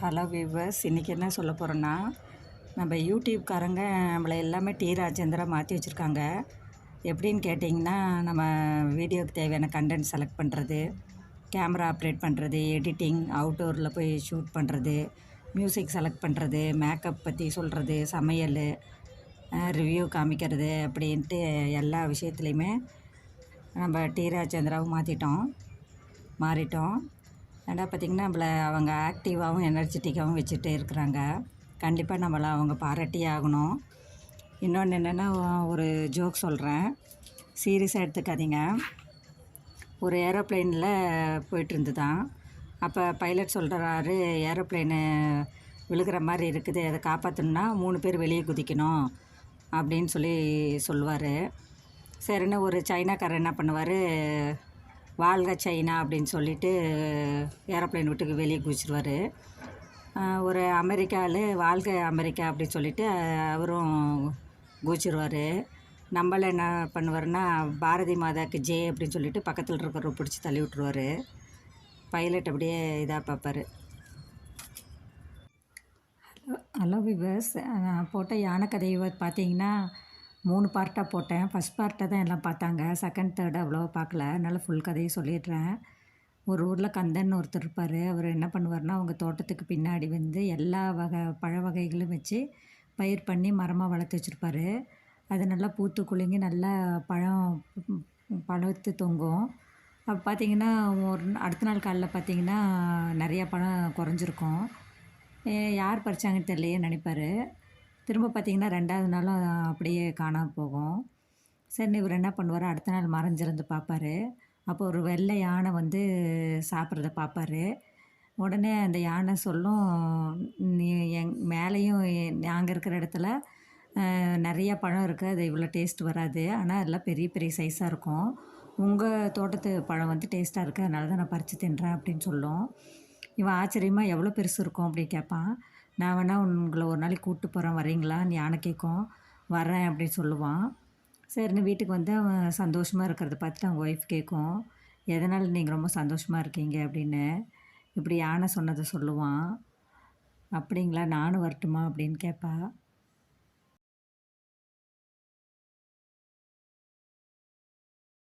Hello viewers இன்றைக்கி என்ன சொல்ல போகிறோன்னா நம்ம யூடியூப்காரங்க நம்மளை எல்லாமே டி ராஜேந்திரா மாற்றி வச்சுருக்காங்க. எப்படின்னு கேட்டிங்கன்னா நம்ம வீடியோக்கு தேவையான கண்டென்ட் செலக்ட் பண்ணுறது கேமரா ஆப்ரேட் பண்ணுறது எடிட்டிங் அவுட்டோரில் போய் ஷூட் பண்ணுறது மியூசிக் செலக்ட் பண்ணுறது மேக்கப் பற்றி சொல்கிறது சமையல் ரிவ்யூ காமிக்கிறது அப்படின்ட்டு எல்லா விஷயத்துலையுமே நம்ம டி ராஜேந்திராவும் மாற்றிட்டோம் மாறிட்டோம். ஏன்னா பார்த்திங்கன்னா நம்மளை அவங்க ஆக்டிவாகவும் எனர்ஜெட்டிக்காகவும் வச்சுட்டே இருக்கிறாங்க. கண்டிப்பாக நம்மளை அவங்க பாராட்டியே ஆகணும். இன்னொன்று என்னென்னா ஒரு ஜோக் சொல்கிறேன் சீரியஸாக எடுத்துக்காதீங்க. ஒரு ஏரோப்ளேனில் போயிட்டு இருந்துதான் அப்போ பைலட் சொல்கிறாரு ஏரோப்ளைனு விழுகிற மாதிரி இருக்குது. அதை காப்பாற்றணுன்னா மூணு பேர் வெளியே குதிக்கணும். அப்படின்னு சொல்லி சொல்லுவார். சரின்னு ஒரு சைனாக்காரர் என்ன பண்ணுவார்? வாழ்க சைனா அப்படின்னு சொல்லிட்டு ஏரோப்ளேன் வீட்டுக்கு வெளியே குதிச்சிருவார். ஒரு அமெரிக்காவில் வாழ்க அமெரிக்கா அப்படின்னு சொல்லிட்டு அவரும் குதிச்சிருவார். நம்மள என்ன பண்ணுவார்னா பாரதி மாதாக்கு ஜே அப்படின்னு சொல்லிட்டு பக்கத்தில் இருக்கிறவரை பிடிச்சி தள்ளி விட்டுருவார். பைலட் அப்படியே இதாக பார்ப்பார். ஹலோ ஹலோ விவர்ஸ் நான் போட்ட யானை கதை பார்த்தீங்கன்னா மூணு பார்ட்டாக போட்டேன். ஃபஸ்ட் பார்ட்டை தான் எல்லாம் பார்த்தாங்க. செகண்ட் தேர்டு அவ்வளோவா பார்க்கல. அதனால் ஃபுல் கதையை சொல்லிடுறேன். ஒரு ஊரில் கந்தன் ஒருத்தர் இருப்பார். அவர் என்ன பண்ணுவார்னா அவங்க தோட்டத்துக்கு பின்னாடி வந்து எல்லா வகை பழ வகைகளும் வச்சு பயிர் பண்ணி மரமாக வளர்த்து வச்சுருப்பார். அது நல்லா பூத்து குலுங்கி நல்லா பழம் பழத்து தொங்கும். அப்போ பார்த்தீங்கன்னா ஒரு அடுத்த நாள் காலைல பார்த்தீங்கன்னா நிறையா பழம் குறைஞ்சிருக்கும். யார் பறிச்சாங்கன்னு தெரியலையே நினைப்பார். திரும்ப பார்த்தீங்கன்னா ரெண்டாவது நாளும் அப்படியே காணாமல் போகும். சரி இவர் என்ன பண்ணுவார்? அடுத்த நாள் மறைஞ்சிருந்து பார்ப்பாரு. அப்போ ஒரு வெள்ளை யானை வந்து சாப்பிட்றத பார்ப்பாரு. உடனே அந்த யானை சொல்லும் நீ எங் மேலேயும் நாங்கள் இருக்கிற இடத்துல நிறையா பழம் இருக்குது அது இவ்வளோ டேஸ்ட் வராது. ஆனால் அதெல்லாம் பெரிய பெரிய சைஸாக இருக்கும். உங்கள் தோட்டத்து பழம் வந்து டேஸ்ட்டாக இருக்குது அதனால தான் நான் பறித்து தின்றேன் அப்படின்னு சொல்லும். இவன் ஆச்சரியமாக எவ்வளோ பெருசு இருக்கும்? அப்படின்னு கேட்பான். நான் வேணால் உங்களை ஒரு நாளைக்கு கூப்பிட்டு போகிறேன் வரீங்களா? யானை கேட்கும் வரேன் அப்படின்னு சொல்லுவான். சரின்னு வீட்டுக்கு வந்து அவன் சந்தோஷமாக இருக்கிறத பார்த்துட்டு அவங்க ஒய்ஃப் கேட்கும் எதனால் நீங்கள் ரொம்ப சந்தோஷமாக இருக்கீங்க? அப்படின்னு இப்படி யானை சொன்னதை சொல்லுவான். அப்படிங்களா? நானும் வரட்டுமா? அப்படின்னு கேட்பா